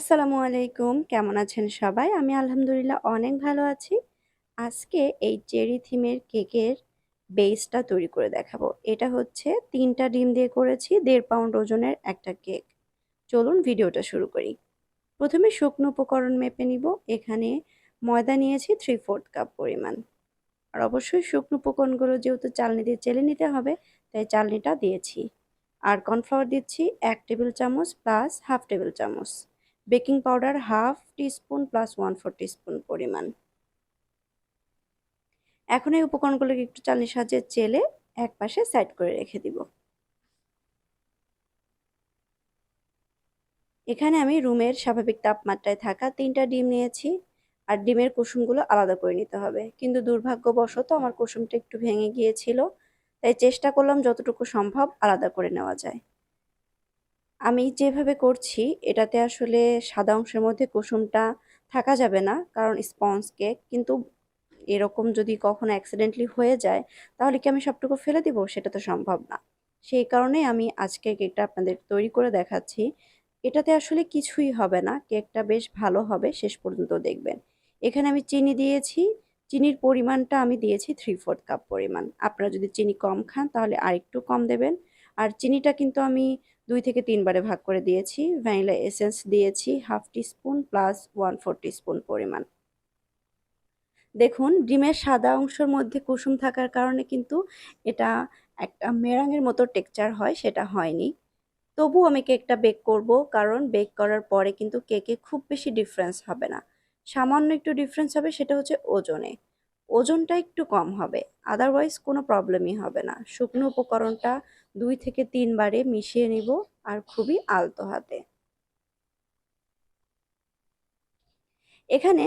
আসসালামু আলাইকুম। কেমন আছেন সবাই? আমি আলহামদুলিল্লাহ অনেক ভালো আছি। আজকে এই চেরি থিমের কেকের বেসটা তৈরি করে দেখাবো। এটা হচ্ছে তিনটা ডিম দিয়ে করেছি, দেড় পাউন্ড ওজনের একটা কেক। চলুন ভিডিওটা শুরু করি। প্রথমে শুকনো উপকরণ মেপে নিব। এখানে ময়দা নিয়েছি থ্রি ফোর্থ কাপ পরিমাণ। আর অবশ্যই শুকনো উপকরণগুলো যেহেতু চালনি দিয়ে চেলে নিতে হবে, তাই চালনিটা দিয়েছি। আর কর্নফ্লাওয়ার দিচ্ছি এক টেবিল চামচ প্লাস হাফ টেবিল চামচ। Baking powder half teaspoon plus one four teaspoon পরিমাণ। এখন এই উপকরণগুলোকে একটু চালনির সাহায্যে চেলে এক পাশে সাইড করে রেখে দিব। এখানে আমি রুমের স্বাভাবিক তাপমাত্রায় থাকা তিনটা ডিম নিয়েছি, আর ডিমের কুসুমগুলো আলাদা করে নিতে হবে। কিন্তু দুর্ভাগ্যবশত আমার কুসুমটা একটু ভেঙে গিয়েছিল, তাই চেষ্টা করলাম যতটুকু সম্ভব আলাদা করে নেওয়া যায়। আমি যেভাবে করছি, এটাতে আসলে সাদা অংশের মধ্যে কুসুমটা থাকা যাবে না, কারণ স্পঞ্জ কেক, কিন্তু এরকম যদি কখনো অ্যাক্সিডেন্টলি হয়ে যায়, তাহলে কি আমি সবটুকু ফেলে দিব? সেটা তো সম্ভব না। সেই কারণে আমি আজকের কেকটা আপনাদের তৈরি করে দেখাচ্ছি। এটাতে আসলে কিছুই হবে না, কেকটা বেশ ভালো হবে, শেষ পর্যন্ত দেখবেন। এখানে আমি চিনি দিয়েছি, চিনির পরিমাণটা আমি দিয়েছি থ্রি ফোর্থ কাপ পরিমাণ। আপনারা যদি চিনি কম খান, তাহলে আরেকটু কম দেবেন। আর চিনিটা কিন্তু আমি দুই থেকে তিনবারে ভাগ করে দিয়েছি। ভ্যানিলা এসেন্স দিয়েছি half teaspoon plus one four teaspoon পরিমাণ। দেখুন, ডিমের সাদা অংশের মধ্যে কুসুম থাকার কারণে কিন্তু এটা একটা মেরাঙের মতো টেক্সচার হয়, সেটা হয়নি। তবু আমি কেকটা বেক করব, কারণ বেক করার পরে কিন্তু কেকে খুব বেশি ডিফারেন্স হবে না। সামান্য একটু ডিফারেন্স হবে, সেটা হচ্ছে ওজনে। ওজনটা একটু কম হবে আদারওয়াইজ কোনো প্রবলেমই হবে না। শুকনো উপকরণটা দুই থেকে তিনবারে মিশিয়ে নিব আর খুবই আলতো হাতে। এখানে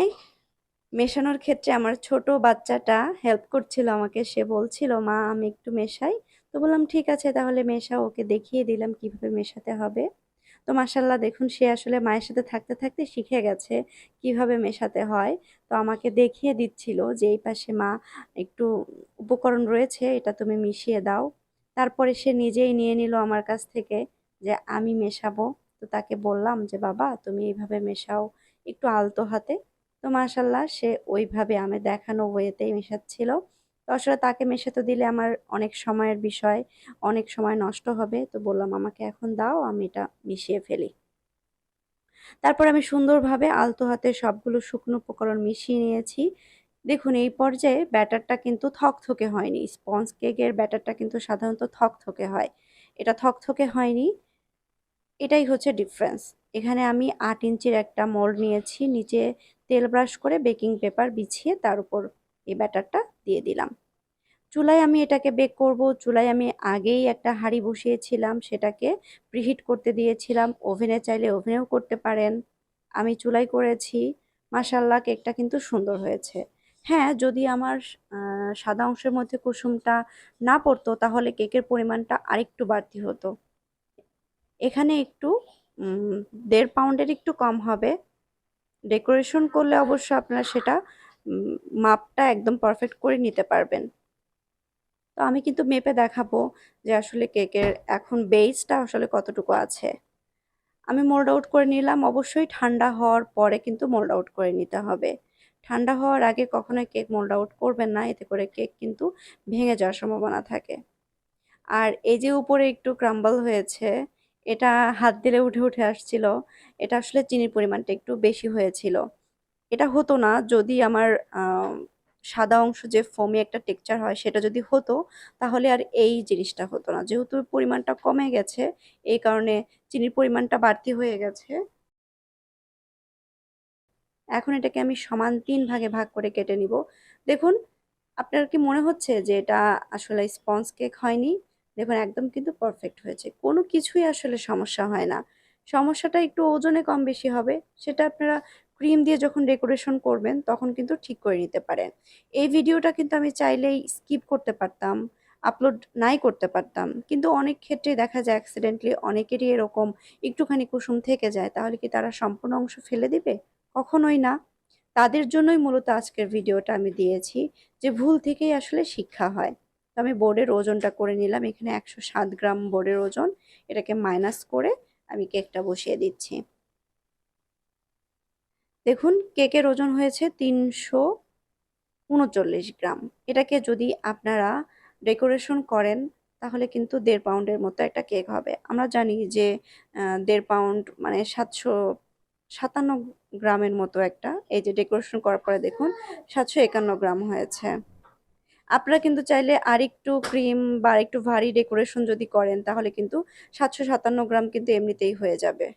মেশানোর ক্ষেত্রে আমার ছোট বাচ্চাটা হেল্প করছিল আমাকে। সে বলছিল, মা, আমি একটু মেশাই। তো বললাম, ঠিক আছে, তাহলে মেশা ওকে দেখিয়ে দিলাম কীভাবে মেশাতে হবে। তো মাসাল্লাহ দেখুন, সে আসলে মায়ের সাথে থাকতে থাকতে শিখে গেছে কীভাবে মেশাতে হয়। তো আমাকে দেখিয়ে দিচ্ছিল যে এই পাশে মা একটু উপকরণ রয়েছে, এটা তুমি মিশিয়ে দাও। তারপরে সে নিজেই নিয়ে নিল আমার কাছ থেকে যে আমি মেশাবো। তো তাকে বললাম যে, বাবা, তুমি এইভাবে মেশাও একটু আলতো হাতে। তো মাশাল্লাহ সে ওইভাবে আমি দেখানো ওয়েতেই মেশাচ্ছিল। তো আসলে তাকে মেশাতে দিলে আমার অনেক সময়ের বিষয়, অনেক সময় নষ্ট হবে। তো বললাম, আমাকে এখন দাও, আমি এটা মিশিয়ে ফেলি। তারপর আমি সুন্দরভাবে আলতো হাতে সবগুলো শুকনো উপকরণ মিশিয়ে নিয়েছি। দেখুন, এই পর্যায়ে ব্যাটারটা কিন্তু থকথকে হয়নি। স্পঞ্জ কেকের ব্যাটারটা কিন্তু সাধারণত থকথকে হয়। এটা থকথকে হয়নি। এটাই হচ্ছে ডিফারেন্স। এখানে আমি আট ইঞ্চির একটা মোল্ড নিয়েছি। নিচে তেল ব্রাশ করে বেকিং পেপার বিছিয়ে তার উপর এই ব্যাটারটা দিয়ে দিলাম। চুলায় আমি এটাকে বেক করব। চুলায় আমি আগেই একটা হাঁড়ি বসিয়েছিলাম, সেটাকে প্রিহিট করতে দিয়েছিলাম। ওভেনে চাইলে ওভেনেও করতে পারেন। আমি চুলাই করেছি। মাসাল্লাহ কেকটা কিন্তু সুন্দর হয়েছে। হ্যাঁ যদি আমার সাদা অংশের মধ্যে কুসুমটা না পড়তো, তাহলে কেকের পরিমাণটা আরেকটু বাড়তি হতো। এখানে একটু দেড় পাউন্ডের একটু কম হবে। ডেকোরেশন করলে অবশ্য আপনারা সেটা মাপটা একদম পারফেক্ট করে নিতে পারবেন। তো আমি কিন্তু মেপে দেখাবো যে আসলে কেকের এখন বেসটা আসলে কতটুকু আছে। আমি মোল্ড আউট করে নিলাম, অবশ্যই ঠান্ডা হওয়ার পরে কিন্তু মোল্ড আউট করে নিতে হবে। ঠান্ডা হওয়ার আগে কখনোই কেক মোল্ড আউট করবেন না, এতে করে কেক কিন্তু ভেঙে যাওয়ার সম্ভাবনা থাকে। আর এই যে উপরে একটু ক্রাম্বল হয়েছে, এটা হাত দিলে উঠে উঠে আসছিল। এটা আসলে চিনির পরিমাণটা একটু বেশি হয়েছিল। এটা হতো না যদি আমার সাদা অংশ যে ফোমে একটা টেক্সচার হয় সেটা যদি হতো, তাহলে আর এই জিনিসটা হতো না। যেহেতু পরিমাণটা কমে গেছে, এই কারণে চিনির পরিমাণটা বাড়তি হয়ে গেছে। এখন এটাকে আমি সমান তিন ভাগে ভাগ করে কেটে নিব। দেখুন, আপনার কি মনে হচ্ছে যে এটা আসলে স্পঞ্জ কেক হয়নি? দেখুন, একদম কিন্তু পারফেক্ট হয়েছে। কোনো কিছুই আসলে সমস্যা হয় না। সমস্যাটা একটু ওজনে কম বেশি হবে, সেটা আপনারা ক্রিম দিয়ে যখন ডেকোরেশন করবেন, তখন কিন্তু ঠিক করে নিতে পারেন। এই ভিডিওটা কিন্তু আমি চাইলেই স্কিপ করতে পারতাম, আপলোড নাই করতে পারতাম। কিন্তু অনেক ক্ষেত্রে দেখা যায় অ্যাক্সিডেন্টলি অনেকেরই এরকম একটুখানি কুসুম থেকে যায়, তাহলে কি তারা সম্পূর্ণ অংশ ফেলে দিবে? কখনোই না। তাদের জন্যই মূলত আজকের ভিডিওটা আমি দিয়েছি, যে ভুল থেকেই আসলে শিক্ষা হয়। তো আমি বোর্ডের ওজনটা করে নিলাম, এখানে একশো সাত গ্রাম বোর্ডের ওজন। এটাকে মাইনাস করে আমি কেকটা বসিয়ে দিচ্ছি। দেখুন, কেকের ওজন হয়েছে তিনশো উনচল্লিশ গ্রাম। এটাকে যদি আপনারা ডেকোরেশন করেন, তাহলে কিন্তু দেড় পাউন্ডের মতো একটা কেক হবে। আমরা জানি যে দেড় পাউন্ড মানে সাতশো সাতান্ন গ্রামের মতো একটা, এই যে ডেকোরেশন করার পরে দেখুন, সাতশো একান্ন গ্রাম হয়েছে। আপনারা কিন্তু চাইলে আরেকটু ক্রিম বা আরেকটু ভারী ডেকোরেশন যদি করেন, তাহলে কিন্তু সাতশো সাতান্ন গ্রাম কিন্তু এমনিতেই হয়ে যাবে।